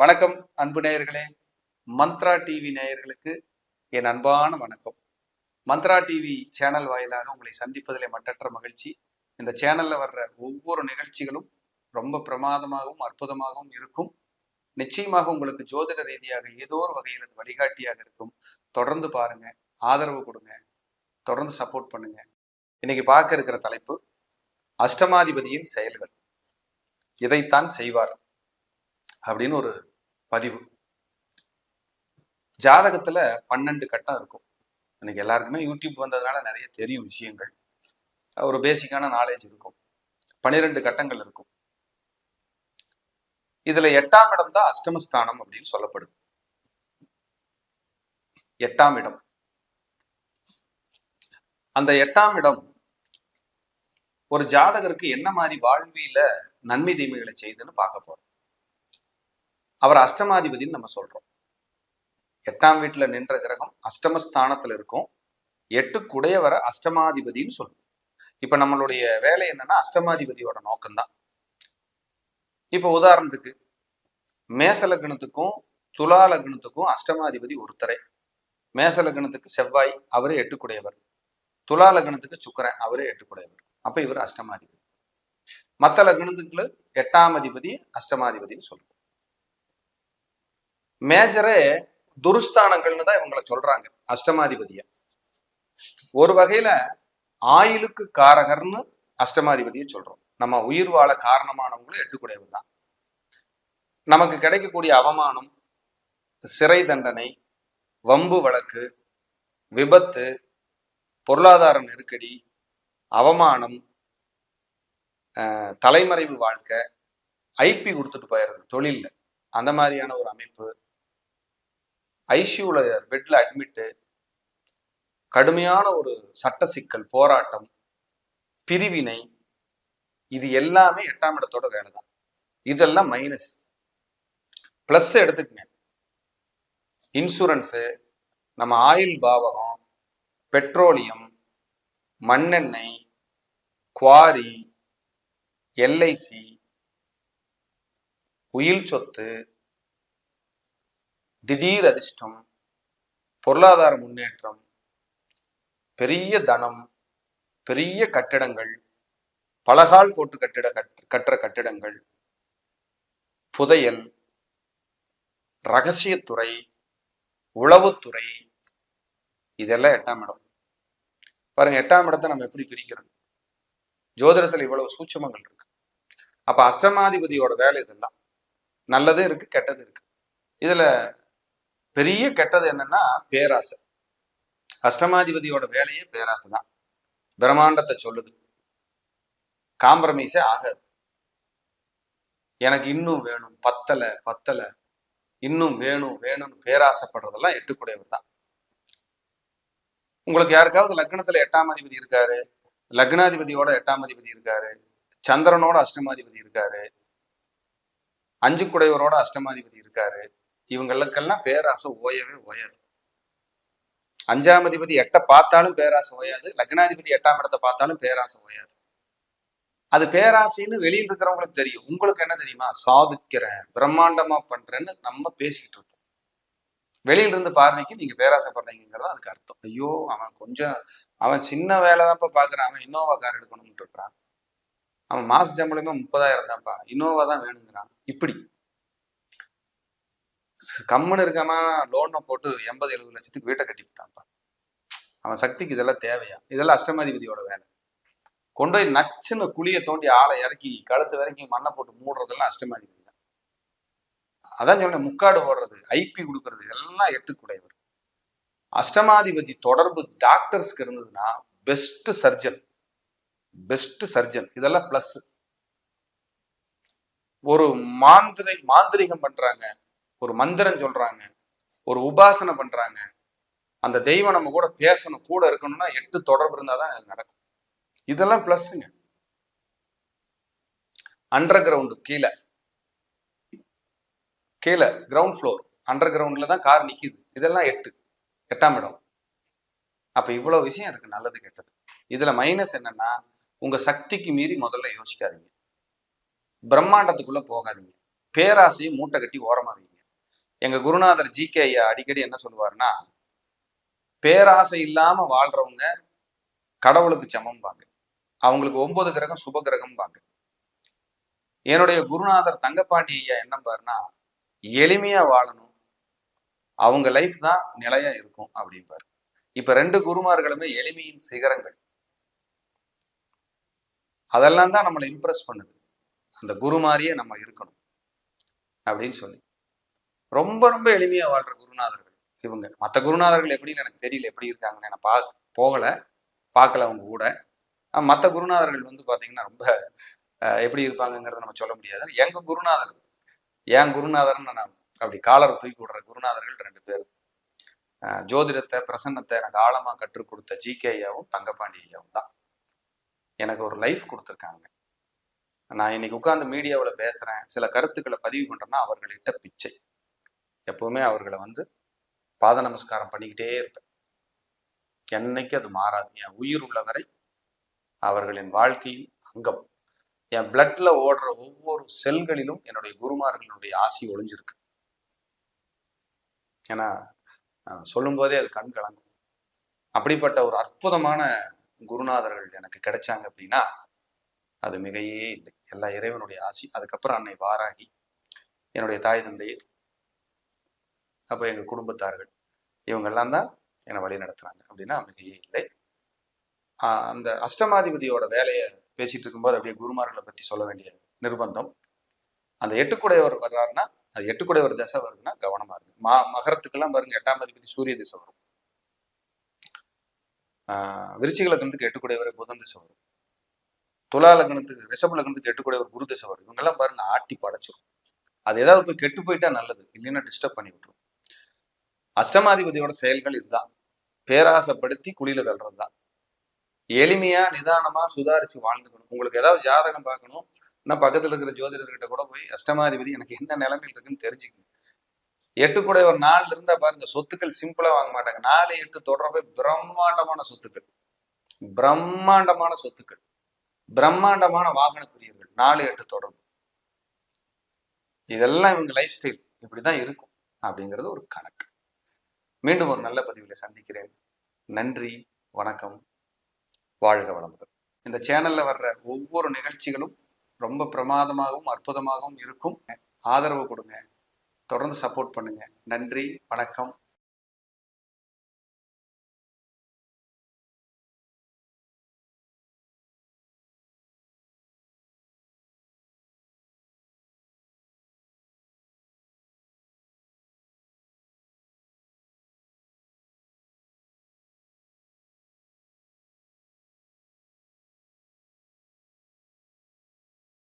வணக்கம் அன்பு நேயர்களே. மந்த்ரா டிவி நேயர்களுக்கு என் அன்பான வணக்கம். மந்த்ரா டிவி சேனல் வாயிலாக உங்களை சந்திப்பதிலே மட்டற்ற மகிழ்ச்சி. இந்த சேனல்ல வர்ற ஒவ்வொரு நிகழ்ச்சிகளும் ரொம்ப பிரமாதமாகவும் அற்புதமாகவும் இருக்கும். நிச்சயமாக உங்களுக்கு ஜோதிட ரீதியாக ஏதோ ஒரு வகையில் வழிகாட்டியாக இருக்கும். தொடர்ந்து பாருங்க ஆதரவு கொடுங்க தொடர்ந்து சப்போர்ட் பண்ணுங்க. இன்னைக்கு பார்க்க இருக்கிற தலைப்பு அஷ்டமாதிபதியின் செயல்கள். இதைத்தான் செய்வார். அப்படின்னு ஒரு பதிவு. ஜாதகத்துல பன்னெண்டு கட்டம் இருக்கும். எனக்கு எல்லாருக்குமே யூடியூப் வந்ததுனால நிறைய தெரியும் விஷயங்கள். ஒரு பேசிக்கான நாலேஜ் இருக்கும். பனிரெண்டு கட்டங்கள் இருக்கும். இதுல எட்டாம் இடம் தான் அஷ்டமஸ்தானம் அப்படின்னு சொல்லப்படுது எட்டாம் இடம். அந்த எட்டாம் இடம் ஒரு ஜாதகருக்கு என்ன மாதிரி வாழ்வியில நன்மை தீமைகளை செய்துன்னு பார்க்க போறோம். அவர் அஷ்டமாதிபதினு நம்ம சொல்றோம். எட்டாம் வீட்டுல நின்ற கிரகம் அஷ்டமஸ்தானத்துல இருக்கும். எட்டு குடையவரை அஷ்டமாதிபதினு சொல்லுவோம் இப்ப நம்மளுடைய வேலை என்னன்னா அஷ்டமாதிபதியோட நோக்கம்தான். இப்போ உதாரணத்துக்கு மேச லக்னத்துக்கும் துலா லக்னத்துக்கும் அஷ்டமாதிபதி ஒருத்தரே. மேச லக்னத்துக்கு செவ்வாய் அவரே எட்டுக்குடையவர். துலா லக்னத்துக்கு சுக்கரன் அவரே எட்டுக்குடையவர். அப்ப இவர் அஷ்டமாதிபதி. மற்ற லக்னத்துக்குள்ள எட்டாம் அதிபதி அஷ்டமாதிபதினு சொல்லுவோம் மேஜரே துருஸ்தானங்கள்னு தான் இவங்களை சொல்றாங்க அஷ்டமாதிபதிய. ஒரு வகையில ஆயுளுக்கு காரகர்னு அஷ்டமாதிபதியை சொல்றோம். நம்ம உயிர் வாழ காரணமானவங்களும் எட்டுக்குடையவர் தான். நமக்கு கிடைக்கக்கூடிய அவமானம் சிறை தண்டனை வம்பு வழக்கு விபத்து பொருளாதார நெருக்கடி அவமானம் தலைமறைவு வாழ்க்கை ஐபி கொடுத்துட்டு போயிடுறது தொழில்ல. அந்த மாதிரியான ஒரு அமைப்பு ஐசியூல பெட்ல அட்மிட்டு கடுமையான ஒரு சட்ட சிக்கல் போராட்டம் பிரிவினை இது எல்லாமே எட்டாம் இடத்தோட வேலை தான் இதெல்லாம் மைனஸ் பிளஸ் எடுத்துக்கங்க. இன்சூரன்ஸு நம்ம ஆயில் பாவகம் பெட்ரோலியம் மண்ணெண்ணெய் குவாரி எல்ஐசி உயில் சொத்து திடீர் அதிர்ஷ்டம் பொருளாதார முன்னேற்றம் பெரிய தனம் பெரிய கட்டிடங்கள் பலகால் போட்டு கட்டிட கட்டுற கட்டிடங்கள் புதையல் ரகசியத்துறை உளவுத்துறை இதெல்லாம் எட்டாம் இடம். பாருங்க எட்டாம் இடத்தை நம்ம எப்படி பிரிக்கிறோம்? ஜோதிடத்துல இவ்வளவு சூட்சமங்கள் இருக்கு. அப்ப அஷ்டமாதிபதியோட வேலை இதெல்லாம். நல்லதும் இருக்கு கெட்டதும் இருக்கு. இதுல பெரிய கெட்டது என்னன்னா பேராசை. அஷ்டமாதிபதியோட வேலையே பேராசை தான் பிரம்மாண்டத்தை சொல்லுது. காம்ப்ரமைஸே ஆகாது. எனக்கு இன்னும் வேணும் பத்தலை பத்தலை இன்னும் வேணும் வேணும்னு பேராசைப்படுறதெல்லாம் எட்டுக்குடையவர் தான் உங்களுக்கு யாருக்காவது லக்னத்துல எட்டாம் அதிபதி இருக்காரு லக்னாதிபதியோட எட்டாம் அதிபதி இருக்காரு சந்திரனோட அஷ்டமாதிபதி இருக்காரு அஞ்சு குடையவரோட அஷ்டமாதிபதி இருக்காரு இவங்களுக்கெல்லாம் பேராசை ஓயவே ஓயாது. அஞ்சாம் அதிபதி எட்ட பார்த்தாலும் பேராசை ஓயாது. லக்னாதிபதி எட்டாம் இடத்தை பார்த்தாலும் பேராசை ஓயாது. அது பேராசைன்னு வெளியில் இருக்கிறவங்களுக்கு தெரியும். உங்களுக்கு என்ன தெரியுமா? சாதிக்கிறேன் பிரம்மாண்டமா பண்றேன்னு நம்ம பேசிக்கிட்டு இருப்போம். வெளியில இருந்து பார்வைக்கு நீங்க பேராசை பண்றீங்கிறது அதுக்கு அர்த்தம். ஐயோ அவன் கொஞ்சம் அவன் சின்ன வேலை தான்ப்பா பாக்குறான். அவன் இன்னோவா கார் எடுக்கணும்னு இருக்கிறான் அவன் மாச சம்பளமே முப்பதாயிரம் தான்ப்பா இன்னோவா தான் வேணுங்கிறான். இப்படி. கம்முன்னு இருக்காம லோனை போட்டு எண்பது எழுபது லட்சத்துக்கு வீட்டை கட்டி விட்டான்ப்பா. அவன் சக்திக்கு இதெல்லாம் தேவையா? இதெல்லாம் அஷ்டமாதிபதியோட வேலை. கொண்டு போய் நச்சுன்னு குழியை தோண்டி ஆளை இறக்கி கழுத்து வரைக்கும் மண்ணை போட்டு மூடுறதெல்லாம் அஷ்டமாதிபதி தான். அதான் சொன்னேன் முக்காடு போடுறது ஐபி கொடுக்கறது எல்லாம் எட்டுக்குடையவர். அஷ்டமாதிபதி தொடர்பு டாக்டர்ஸ்க்கு இருந்ததுன்னா பெஸ்ட் சர்ஜன். Best surgeon. இதெல்லாம் பிளஸ் ஒரு மாந்திரை மாந்திரிகம் பண்றாங்க. ஒரு மந்திரம் சொல்றாங்க ஒரு உபாசனை பண்றாங்க. அந்த தெய்வம் நம்ம கூட பேசணும் கூட இருக்கணும்னா எட்டு தொடர்பு இருந்தாதான் அது நடக்கும். இதெல்லாம் ப்ளஸ்ஸுங்க அண்டர் கிரவுண்டு கீழே. கீழே கிரவுண்ட் ஃப்ளோர் அண்டர் கிரவுண்ட்ல தான் கார் நிக்குது. இதெல்லாம் எட்டு. எட்டாம் இடம். அப்போ இவ்வளவு விஷயம் இருக்கு நல்லது கெட்டது. இதுல மைனஸ் என்னன்னா உங்க சக்திக்கு மீறி முதல்ல யோசிக்காதீங்க. பிரம்மாண்டத்துக்குள்ள போகாதீங்க. பேராசையும் மூட்டை கட்டி ஓரமாவிங்க எங்க குருநாதர் ஜி கே ஐயா அடிக்கடி என்ன சொல்லுவாருன்னா பேராசை இல்லாம வாழ்றவங்க கடவுளுக்கு சமம்பாங்க. அவங்களுக்கு ஒன்பது கிரகம் சுப கிரகம் பாங்க என்னுடைய குருநாதர் தங்கப்பாண்டி ஐயா என்ன பாருன்னா எளிமையா வாழணும். அவங்க லைஃப் தான் நிலையா இருக்கும் அப்படிம்பாரு. இப்ப ரெண்டு குருமார்களுமே எளிமையின் சிகரங்கள். அதெல்லாம் தான் நம்மளை இம்ப்ரெஸ் பண்ணுது. அந்த குரு மாதிரியே நம்ம இருக்கணும். அப்படின்னு சொல்லி. ரொம்ப ரொம்ப எளிமையாக வாழ்ற குருநாதர்கள் இவங்க. மற்ற குருநாதர்கள் எப்படின்னு எனக்கு தெரியல. எப்படி இருக்காங்கன்னு நான் பா போகலை. பார்க்கல அவங்க கூட. மற்ற குருநாதர்கள் வந்து பார்த்தீங்கன்னா ரொம்ப எப்படி இருப்பாங்கங்கிறத நம்ம சொல்ல முடியாது. எங்கள் குருநாதர் என் குருநாதர்னு நான் அப்படி காலரை தூக்கி விடுற குருநாதர்கள் ரெண்டு பேர். ஜோதிடத்தை பிரசன்னத்தை எனக்கு ஆழமாக கற்றுக் கொடுத்த ஜி ஐயாவும் தங்கப்பாண்டி ஐயாவும் தான். எனக்கு ஒரு லைஃப் கொடுத்துருக்காங்க. நான் இன்னைக்கு உட்காந்து மீடியாவில் பேசுகிறேன் சில கருத்துக்களை பதிவு பண்ணுறேன்னா அவர்கள்கிட்ட பிச்சை. எப்பவுமே அவர்களை வந்து பாத நமஸ்காரம் பண்ணிக்கிட்டே இருப்பேன். என்னைக்கு அது மாறாது. என் உயிர் உள்ளவரை அவர்களின் வாழ்க்கையின் அங்கம். என் பிளட்ல ஓடுற ஒவ்வொரு செல்களிலும் என்னுடைய குருமார்களுடைய ஆசி ஒளிஞ்சிருக்கு. ஏன்னா சொல்லும் சொல்லும்போதே அது கண் கலங்கும். அப்படிப்பட்ட ஒரு அற்புதமான குருநாதர்கள் எனக்கு கிடைச்சாங்க அப்படின்னா அது மிகையே இல்லை. எல்லா இறைவனுடைய ஆசி. அதுக்கப்புறம் அன்னை வாராகி என்னுடைய தாய் தந்தையர் அப்போ எங்க குடும்பத்தார்கள் இவங்கெல்லாம் தான் என்னை வழி நடத்துறாங்க. அப்படின்னா மிகையே இல்லை. ஆஹ் அந்த அஷ்டமாதிபதியோட வேலையை பேசிட்டு இருக்கும்போது அப்படியே குருமார்களை பத்தி சொல்ல வேண்டிய நிர்பந்தம். அந்த எட்டுக்குடையவர் வர்றாருன்னா அது எட்டுக்குடையவர் தசை வருதுன்னா கவனமா இருக்கு மா மகரத்துக்கெல்லாம் பாருங்க எட்டாம் அதிபதி சூரிய திசை வரும். ஆஹ் விருச்சிக லக்னத்துக்கு எட்டுக்குடையவர் புதன் திசை வரும். துலா லக்னத்துக்கு ரிஷப லக்னத்துக்கு எட்டுக்குடையவர் குரு திசை வரும். இவங்கெல்லாம் பாருங்க ஆட்டி படைச்சிரும். அது ஏதாவது போய் கெட்டு போயிட்டா நல்லது இல்லைன்னா டிஸ்டர்ப் பண்ணி விட்டுரும் அஷ்டமாதிபதியோட செயல்கள் இதுதான். பேராசைப்படுத்தி குழியில தள்ளுறது தான் எளிமையா நிதானமா சுதாரிச்சு வாழ்ந்துக்கணும். உங்களுக்கு ஏதாவது ஜாதகம் பார்க்கணும். நான் பக்கத்துல இருக்கிற ஜோதிடர்கிட்ட கூட போய் அஷ்டமாதிபதி எனக்கு என்ன நிலைமையில் இருக்குன்னு தெரிஞ்சுக்கணும். எட்டு கூட ஒரு நாலுல இருந்தா பாருங்க சொத்துக்கள் சிம்பிளா வாங்க மாட்டாங்க. நாலு எட்டு தொடர்பு பிரம்மாண்டமான சொத்துக்கள். பிரம்மாண்டமான சொத்துக்கள். பிரம்மாண்டமான வாகன பிரியர்கள் நாலு எட்டு தொடர்பு. இதெல்லாம் இவங்க லைஃப் ஸ்டைல் இப்படிதான் இருக்கும். அப்படிங்கிறது ஒரு கணக்கு. மீண்டும் ஒரு நல்ல பதிவில் சந்திக்கிறேன். நன்றி வணக்கம் வாழ்க வளமுடன். இந்த சேனல்ல வர்ற ஒவ்வொரு நிகழ்ச்சிகளும் ரொம்ப பிரமாதமாகவும் அற்புதமாகவும் இருக்கும். ஆதரவு கொடுங்க. தொடர்ந்து சப்போர்ட் பண்ணுங்க. நன்றி வணக்கம்.